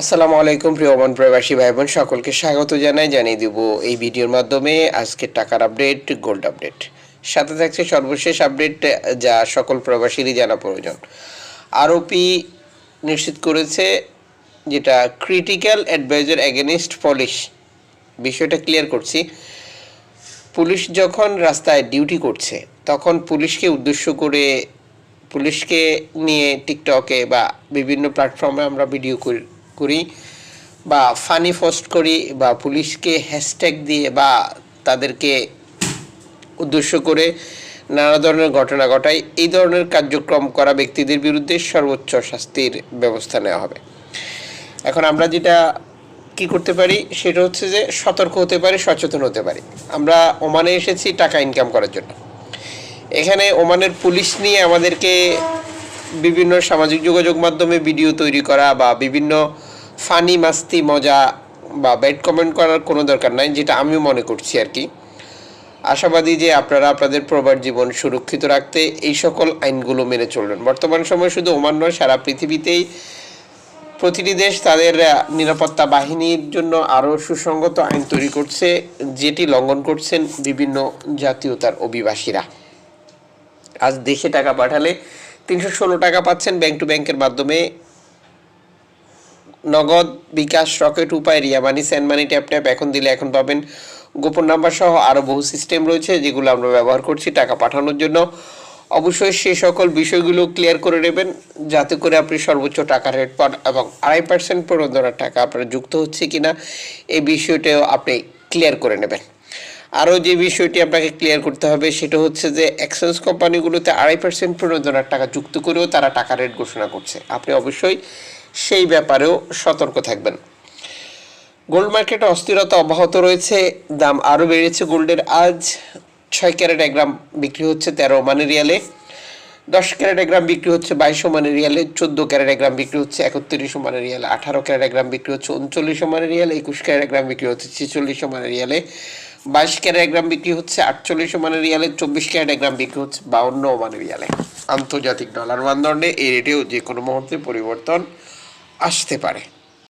আসসালামু আলাইকুম প্রিয় ওমান প্রবাসী ভাই বোন সকলকে স্বাগত জানাই, জানিয়ে দিব এই ভিডিওর মাধ্যমে আজকের টাকার আপডেট গোল্ড আপডেট সাথে থাকছে সর্বশেষ আপডেট যা সকল প্রবাসীরই জানা প্রয়োজন। আরোপি নিশ্চিত করেছে যেটা ক্রিটিক্যাল অ্যাডভাইজার এগেনিস্ট পলিশ বিষয়টা ক্লিয়ার করছি। পুলিশ যখন রাস্তায় ডিউটি করছে, তখন পুলিশকে উদ্দেশ্য করে পুলিশকে নিয়ে টিকটকে বা বিভিন্ন প্ল্যাটফর্মে আমরা ভিডিও করি- করি বা ফানি পোস্ট করি বা পুলিশকে হ্যাশট্যাগ দিয়ে বা তাদেরকে উদ্দেশ্য করে নানা ধরনের ঘটনা ঘটায়, এই ধরনের কার্যক্রম করা ব্যক্তিদের বিরুদ্ধে সর্বোচ্চ শাস্তির ব্যবস্থা নেওয়া হবে। এখন আমরা যেটা কি করতে পারি, সেটা হচ্ছে যে সতর্ক হতে পারি, সচেতন হতে পারি। আমরা ওমানে এসেছি টাকা ইনকাম করার জন্য। এখানে ওমানের পুলিশ নিয়ে আমাদেরকে বিভিন্ন সামাজিক যোগাযোগ মাধ্যমে ভিডিও তৈরি করা বা বিভিন্ন ফানি, মাস্তি, মজা বা ব্যাড কমেন্ট করার কোনো দরকার নাই, যেটা আমি মনে করছি আর কি। আশাবাদী যে আপনারা আপনাদের প্রবার জীবন সুরক্ষিত রাখতে এই সকল আইনগুলো মেনে চলবেন। বর্তমান সময়ে শুধু ওমান নয়, সারা পৃথিবীতেই প্রতিটি দেশ তাদের নিরাপত্তা বাহিনীর জন্য আরও সুসংগত আইন তৈরি করছে, যেটি লঙ্ঘন করছেন বিভিন্ন জাতীয়তার অভিবাসীরা। আজ দেশে টাকা পাঠালে তিনশো ষোলো টাকা পাচ্ছেন ব্যাংক টু ব্যাংকের মাধ্যমে। Nagad bKash Rocket, Upay, Ria money send money, tap tap এখন দিলে এখন পাবেন গোপন নাম্বার সহ আরও বহু সিস্টেম রয়েছে যেগুলো আমরা ব্যবহার করছি টাকা পাঠানোর জন্য। অবশ্যই সে সকল বিষয়গুলো ক্লিয়ার করে নেবেন যাতে করে আপনি সর্বোচ্চ টাকা রেট পান এবং আড়াই পার্সেন্ট প্রণোদনার টাকা আপনার যুক্ত হচ্ছে কিনা এই বিষয়টাও আপনি ক্লিয়ার করে নেবেন। আরও যে বিষয়টি আপনাকে ক্লিয়ার করতে হবে সেটা হচ্ছে যে এক্সচেঞ্জ কোম্পানিগুলোতে আড়াই পার্সেন্ট প্রণোদনার টাকা যুক্ত করেও তারা টাকা রেট ঘোষণা করছে। আপনি অবশ্যই সেই ব্যাপারেও সতর্ক থাকবেন। গোল্ড মার্কেটে অস্থিরতা অব্যাহত রয়েছে, দাম আরও বেড়েছে। গোল্ডের আজ ছয় ক্যারেট এক গ্রাম বিক্রি হচ্ছে তেরো মানে রিয়ালে। দশ ক্যারেট এক গ্রাম বিক্রি হচ্ছে বাইশো মানে রিয়ালে। চোদ্দ ক্যারেট এক গ্রাম বিক্রি হচ্ছে একত্রিশশো মানে রিয়ালে। আঠারো ক্যারেট এক গ্রাম বিক্রি হচ্ছে উনচল্লিশশো মানে রিয়ালে। একুশ ক্যারেট এক গ্রাম বিক্রি হচ্ছে ছেচল্লিশশো মানে রিয়ালে। বাইশ ক্যারেট এক গ্রাম বিক্রি হচ্ছে আটচল্লিশশো মানে রিয়ালে। চব্বিশ ক্যারেট এক গ্রাম বিক্রি হচ্ছে বাউন্ন মানে রিয়ালে। আন্তর্জাতিক ডলার মানদণ্ডে এই রেটেও যে কোনো মুহূর্তে পরিবর্তন আসতে পারে।